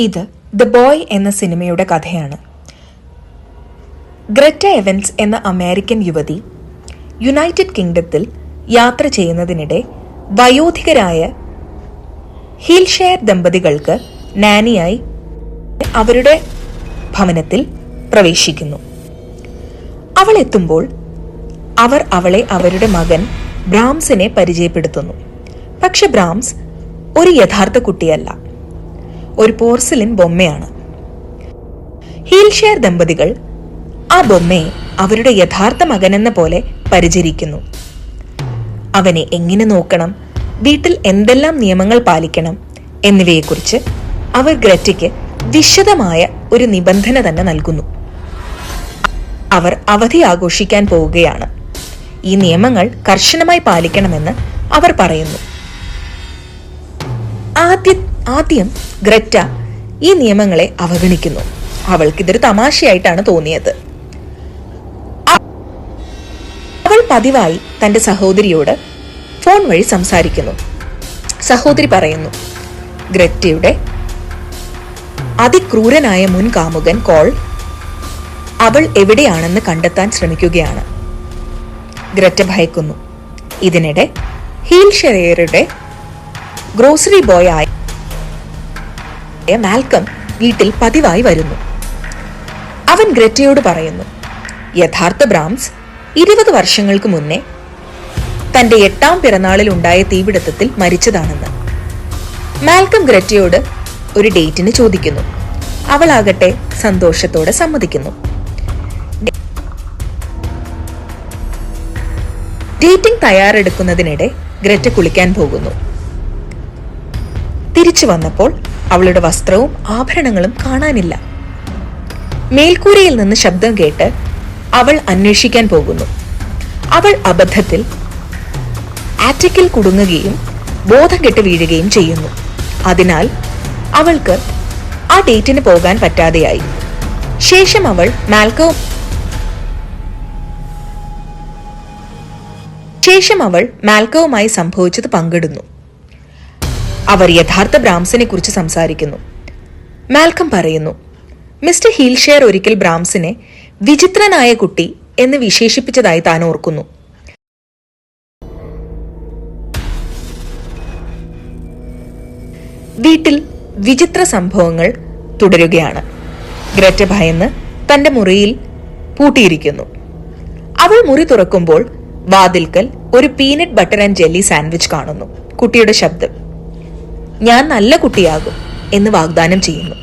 ഇത് the boy എന്ന സിനിമയുടെ കഥയാണ്. ഗ്രറ്റ എവൻസ് എന്ന അമേരിക്കൻ യുവതി യുണൈറ്റഡ് കിങ്ഡത്തിൽ യാത്ര ചെയ്യുന്നതിനിടെ വയോധികരായ ഹിൽഷെയർ ദമ്പതികൾക്ക് നാനിയായി അവരുടെ ഭവനത്തിൽ പ്രവേശിക്കുന്നു. അവൾ എത്തുമ്പോൾ അവർ അവളെ അവരുടെ മകൻ ബ്രാംസിനെ പരിചയപ്പെടുത്തുന്നു. പക്ഷെ ബ്രാംസ് ഒരു യഥാർത്ഥ കുട്ടിയല്ല. ഒരു പോർസലിൻ ബൊമ്മയാണ്. ഹീൽഷെയർ ദമ്പതികൾ ആ ബൊമ്മയെ അവരുടെ യഥാർത്ഥ മകനെന്ന പോലെ പരിചരിക്കുന്നു. അവനെ എങ്ങനെ നോക്കണം വീട്ടിൽ എന്തെല്ലാം നിയമങ്ങൾ പാലിക്കണം എന്നിവയെക്കുറിച്ച് അവർ ഗ്രറ്റയ്ക്ക് വിശദമായ ഒരു നിബന്ധന തന്നെ നൽകുന്നു. അവർ അവധി ആഘോഷിക്കാൻ പോവുകയാണ്. ഈ നിയമങ്ങൾ കർശനമായി പാലിക്കണമെന്ന് അവർ പറയുന്നു. ആദ്യ ആദ്യം ഗ്രറ്റ ഈ നിയമങ്ങളെ അവഗണിക്കുന്നു. അവൾക്കിതൊരു തമാശയായിട്ടാണ് തോന്നിയത്. അവൾ പതിവായി തന്റെ സഹോദരിയോട് ഫോൺ വഴി സംസാരിക്കുന്നു. സഹോദരി പറയുന്നു ഗ്രറ്റയുടെ അതിക്രൂരനായ മുൻ കാമുകൻ കോൾ അവൾ എവിടെയാണെന്ന് കണ്ടെത്താൻ ശ്രമിക്കുകയാണ്. ഗ്രറ്റ ഭയക്കുന്നു. ഇതിനിടെ ഹീൽഷെയറുടെ ഗ്രോസറി ബോയ് ആയ മാൽക്കം വീട്ടിൽ പതിവായി വരുന്നു. അവൻ ഗ്രറ്റയോട് പറയുന്നു യഥാർത്ഥ ബ്രാംസ് ഇരുപത് വർഷങ്ങൾക്ക് മുന്നേ തന്റെ എട്ടാം പിറന്നാളിൽ ഉണ്ടായ തീപിടുത്തത്തിൽ മരിച്ചതാണെന്ന്. മാൽക്കം ഗ്രറ്റയോട് ഒരു ഡേറ്റിന് ചോദിക്കുന്നു. അവളാകട്ടെ സന്തോഷത്തോടെ സമ്മതിക്കുന്നു. ഡേറ്റിംഗ് തയ്യാറെടുക്കുന്നതിനിടെ ഗ്രറ്റ കുളിക്കാൻ പോകുന്നു. തിരിച്ചു വന്നപ്പോൾ അവളുടെ വസ്ത്രവും ആഭരണങ്ങളും കാണാനില്ല. മേൽക്കൂരയിൽ നിന്ന് ശബ്ദം കേട്ട് അവൾ അന്വേഷിക്കാൻ പോകുന്നു. അവൾ അബദ്ധത്തിൽ ആറ്റക്കിൽ കുടുങ്ങുകയും ബോധം കെട്ട് വീഴുകയും ചെയ്യുന്നു. അതിനാൽ അവൾക്ക് ആ ഡേറ്റിന് പോകാൻ പറ്റാതെയായി. ശേഷം അവൾ മാൽക്കോ ശേഷം അവൾ മാൽക്കവുമായി സംഭവിച്ചത് പങ്കിടുന്നു. അവർ യഥാർത്ഥ ബ്രാംസിനെ കുറിച്ച് സംസാരിക്കുന്നു. മാൽക്കം പറയുന്നു മിസ്റ്റർ ഹീൽഷെയർ ഒരിക്കൽ ബ്രാംസിനെ വിചിത്രനായ കുട്ടി എന്ന് വിശേഷിപ്പിച്ചതായി താൻ ഓർക്കുന്നു. വീട്ടിൽ വിചിത്ര സംഭവങ്ങൾ തുടരുകയാണ്. ഗ്രറ്റ ഭയന്ന് തന്റെ മുറിയിൽ പൂട്ടിയിരിക്കുന്നു. അവൾ മുറി തുറക്കുമ്പോൾ വാതിൽക്കൽ ഒരു peanut butter and jelly sandwich കാണുന്നു. കുട്ടിയുടെ ശബ്ദം. ഞാൻ നല്ല കുട്ടിയാകും എന്ന് വാഗ്ദാനം ചെയ്യുന്നു.